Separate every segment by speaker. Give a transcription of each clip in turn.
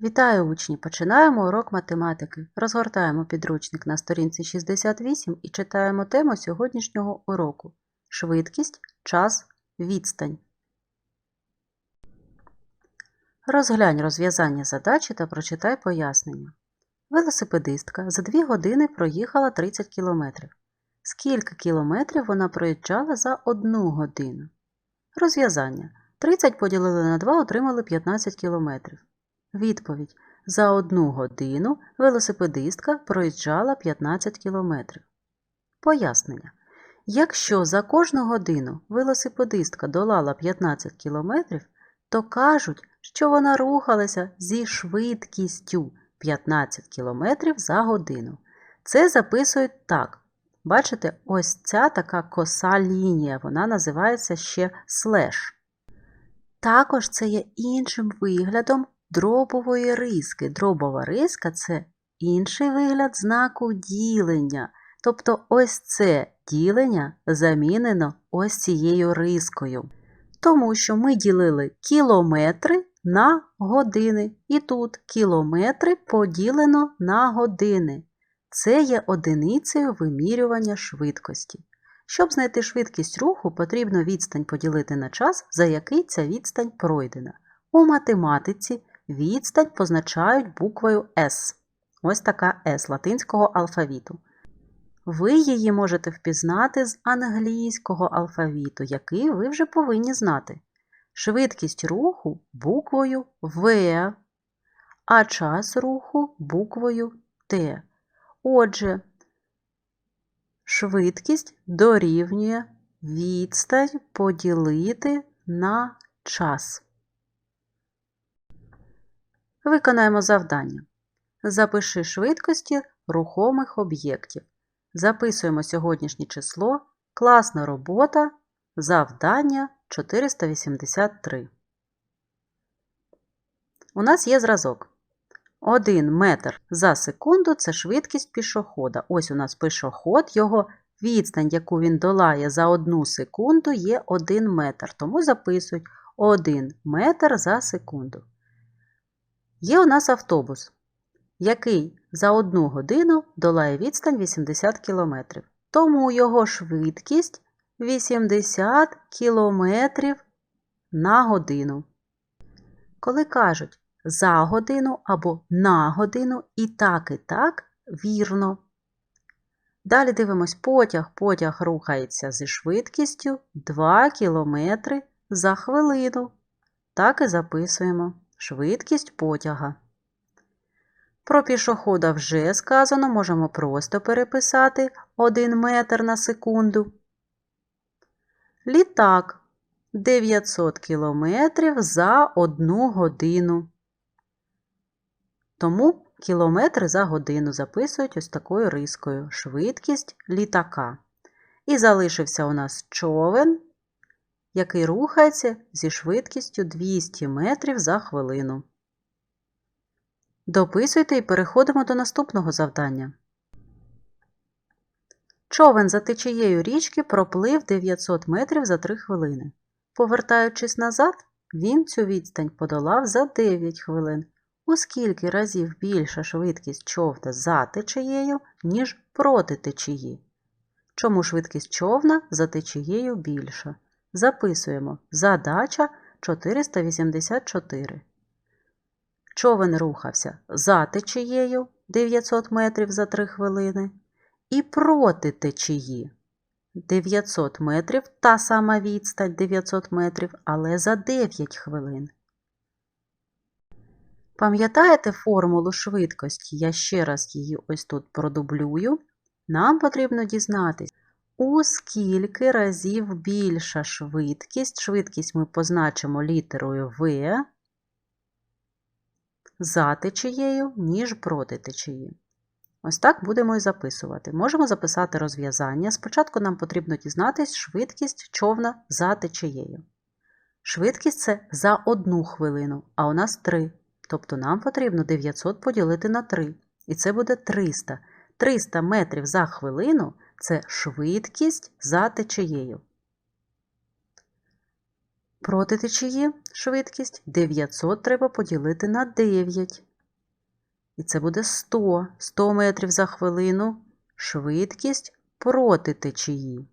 Speaker 1: Вітаю учні! Починаємо урок математики. Розгортаємо підручник на сторінці 68 і читаємо тему сьогоднішнього уроку Швидкість, час, відстань. Розглянь розв'язання задачі та прочитай пояснення. Велосипедистка за 2 години проїхала 30 кілометрів. Скільки кілометрів вона проїжджала за 1 годину? Розв'язання. 30 поділили на 2 отримали 15 кілометрів. Відповідь. За одну годину велосипедистка проїжджала 15 кілометрів. Пояснення. Якщо за кожну годину велосипедистка долала 15 кілометрів, то кажуть, що вона рухалася зі швидкістю 15 кілометрів за годину. Це записують так. Бачите, ось ця така коса лінія, вона називається ще слеш. Також це є іншим виглядом дробової риски. Дробова риска це інший вигляд знаку ділення. Тобто ось це ділення замінено ось цією рискою. Тому що ми ділили кілометри на години. І тут кілометри поділено на години. Це є одиницею вимірювання швидкості. Щоб знайти швидкість руху, потрібно відстань поділити на час, за який ця відстань пройдена. У математиці відстань позначають буквою S. Ось така S латинського алфавіту. Ви її можете впізнати з англійського алфавіту, який ви вже повинні знати. Швидкість руху буквою V, а час руху буквою T. Отже, швидкість дорівнює відстань поділити на час. Виконаємо завдання. Запиши швидкості рухомих об'єктів. Записуємо сьогоднішнє число, класна робота, завдання 483. У нас є зразок. 1 метр за секунду це швидкість пішохода. Ось у нас пішоход, його відстань, яку він долає за 1 секунду, є 1 метр. Тому записують 1 метр за секунду. Є у нас автобус, який за 1 годину долає відстань 80 км. Тому його швидкість 80 км на годину. Коли кажуть за годину або на годину і так, і так вірно. Далі дивимось потяг. Потяг рухається зі швидкістю 2 км за хвилину. Так і записуємо швидкість потяга. Про пішохода вже сказано, можемо просто переписати 1 метр на секунду. Літак 900 км за 1 годину. Тому кілометри за годину записують ось такою рискою швидкість літака. І залишився у нас човен, який рухається зі швидкістю 200 метрів за хвилину. Дописуйте і переходимо до наступного завдання. Човен за течією річки проплив 900 метрів за 3 хвилини. Повертаючись назад, він цю відстань подолав за 9 хвилин. У скільки разів більша швидкість човна за течією, ніж проти течії. Чому швидкість човна за течією більша? Записуємо задача 484. Човен рухався за течією 900 метрів за 3 хвилини. І проти течії 900 метрів та сама відстань 900 метрів, але за 9 хвилин. Пам'ятаєте формулу швидкості? Я ще раз її ось тут продублюю. Нам потрібно дізнатися, у скільки разів більша швидкість. Швидкість ми позначимо літерою В за течією, ніж проти течії. Ось так будемо і записувати. Можемо записати розв'язання. Спочатку нам потрібно дізнатись швидкість човна за течією. Швидкість це за одну хвилину, а у нас 3. Тобто нам потрібно 900 поділити на 3. І це буде 300. 300 метрів за хвилину це швидкість за течією. Проти течії швидкість 900 треба поділити на 9. І це буде 100. 100 метрів за хвилину. Швидкість проти течії.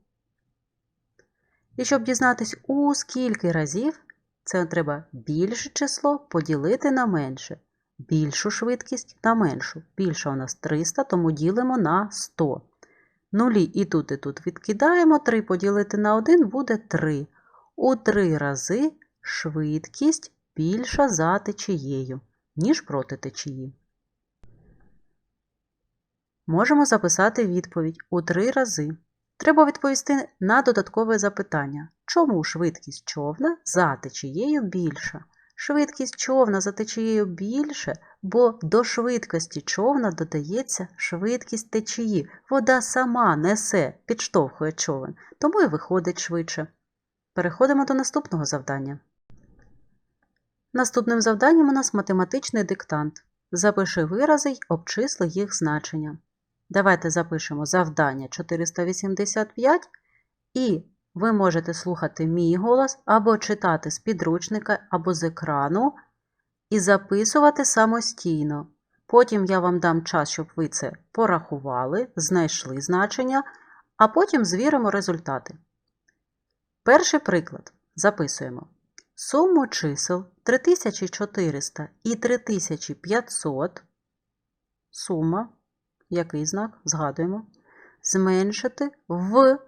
Speaker 1: І щоб дізнатись, у скільки разів, це треба більше число поділити на менше. Більшу швидкість на меншу. Більша у нас 300, тому ділимо на 100. Нулі і тут, і тут відкидаємо. 3 поділити на 1 буде 3. У 3 рази швидкість більша за течією, ніж проти течії. Можемо записати відповідь у 3 рази. Треба відповісти на додаткове запитання. Чому швидкість човна за течією більша? Швидкість човна за течією більше, бо до швидкості човна додається швидкість течії. Вода сама несе, підштовхує човен, тому і виходить швидше. Переходимо до наступного завдання. Наступним завданням у нас математичний диктант. Запиши вирази й обчисли їх значення. Давайте запишемо завдання 485 і ви можете слухати мій голос або читати з підручника або з екрану і записувати самостійно. Потім я вам дам час, щоб ви це порахували, знайшли значення, а потім звіримо результати. Перший приклад. Записуємо. Суму чисел 3400 і 3500. Сума. Який знак? Згадуємо. Зменшити в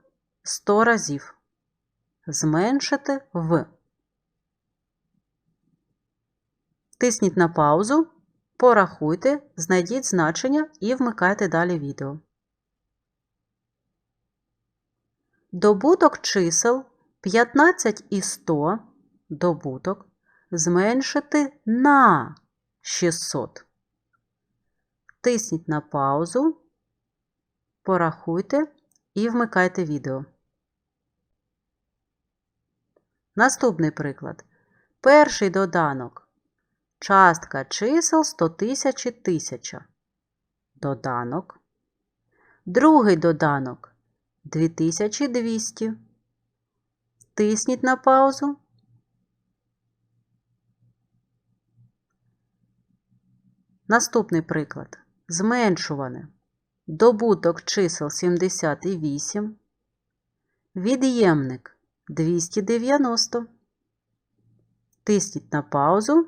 Speaker 1: 100 разів. Зменшити в. Тисніть на паузу, порахуйте, знайдіть значення і вмикайте далі відео. Добуток чисел 15 і 100 добуток зменшити на 600. Тисніть на паузу, порахуйте і вмикайте відео. Наступний приклад. Перший доданок. Частка чисел 100 тисяч і 1000. Доданок. Другий доданок 2200. Тисніть на паузу. Наступний приклад. Зменшуване. Добуток чисел 78. Від'ємник 290. Тисніть на паузу.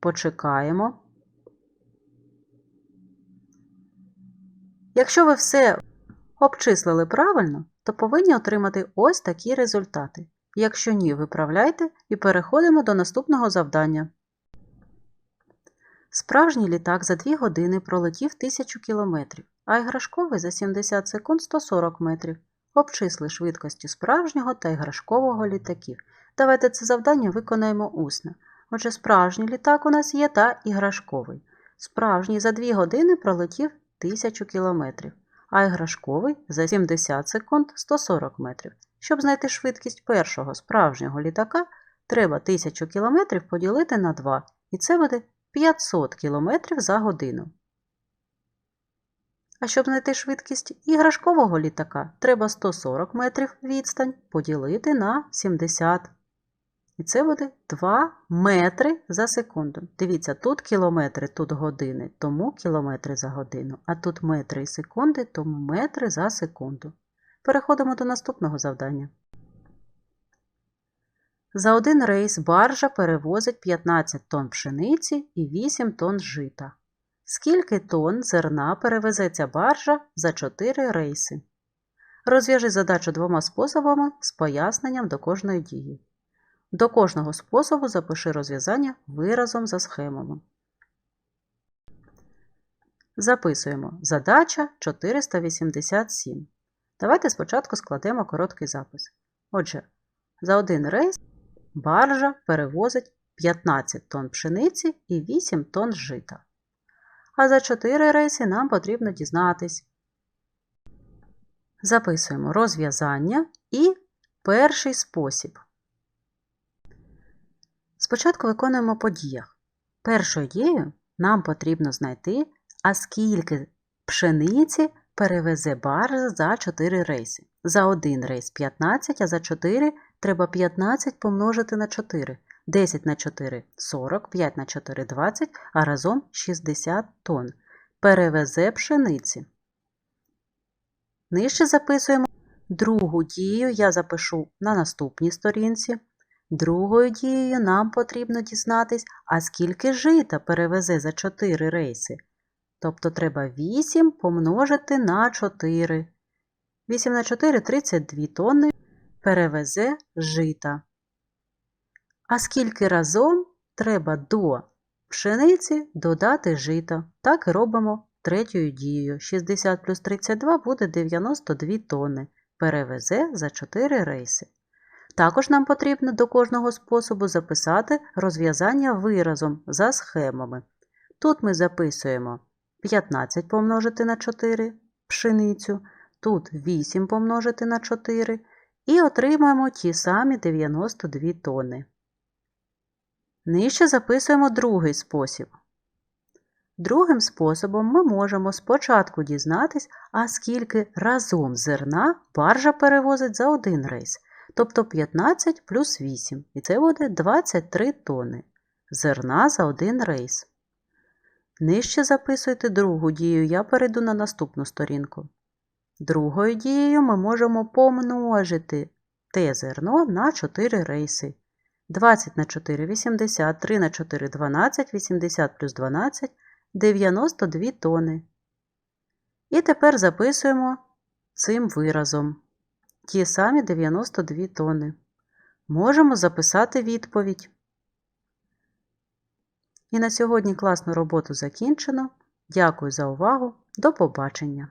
Speaker 1: Почекаємо. Якщо ви все обчислили правильно, то повинні отримати ось такі результати. Якщо ні, виправляйте і переходимо до наступного завдання. Справжній літак за 2 години пролетів 1000 кілометрів, а іграшковий за 70 секунд 140 метрів. Обчисли швидкості справжнього та іграшкового літаків. Давайте це завдання виконаємо усно. Отже, справжній літак у нас є та іграшковий. Справжній за 2 години пролетів 1000 кілометрів, а іграшковий за 70 секунд 140 метрів. Щоб знайти швидкість першого справжнього літака, треба 1000 км поділити на 2, і це буде 500 км за годину. А щоб знайти швидкість іграшкового літака, треба 140 метрів відстань поділити на 70. І це буде 2 метри за секунду. Дивіться, тут кілометри, тут години, тому кілометри за годину, а тут метри і секунди, тому метри за секунду. Переходимо до наступного завдання. За один рейс баржа перевозить 15 тонн пшениці і 8 тонн жита. Скільки тонн зерна перевезе ця баржа за 4 рейси? Розв'яжи задачу двома способами з поясненням до кожної дії. До кожного способу запиши розв'язання виразом за схемами. Записуємо задача 487. Давайте спочатку складемо короткий запис. Отже, за один рейс баржа перевозить 15 тонн пшениці і 8 тонн жита. А за 4 рейси нам потрібно дізнатись. Записуємо розв'язання і перший спосіб. Спочатку виконуємо по діях. Першою дією нам потрібно знайти, а скільки пшениці перевезе баржа за 4 рейси. За один рейс 15, а за 4 треба 15 помножити на 4. 10 на 4 – 40, 5 на 4 – 20, а разом 60 тонн. Перевезе пшениці. Нижче записуємо другу дію, я запишу на наступній сторінці. Другою дією нам потрібно дізнатись, а скільки жита перевезе за 4 рейси. Тобто треба 8 помножити на 4. 8 на 4 – 32 тонни перевезе жита. А скільки разом треба до пшениці додати жита? Так і робимо третьою дією. 60 плюс 32 буде 92 тонни. Перевезе за 4 рейси. Також нам потрібно до кожного способу записати розв'язання виразом за схемами. Тут ми записуємо 15 помножити на 4 пшеницю, тут 8 помножити на 4 і отримаємо ті самі 92 тонни. Нижче записуємо другий спосіб. Другим способом ми можемо спочатку дізнатись, а скільки разом зерна баржа перевозить за один рейс, тобто 15 плюс 8, і це буде 23 тонни зерна за один рейс. Нижче записуйте другу дію, я перейду на наступну сторінку. Другою дією ми можемо помножити те зерно на 4 рейси. 20 на 4 – 80, 3 на 4 – 12, 80 плюс 12 – 92 тони. І тепер записуємо цим виразом ті самі 92 тони. Можемо записати відповідь. І на сьогодні класну роботу закінчено. Дякую за увагу. До побачення!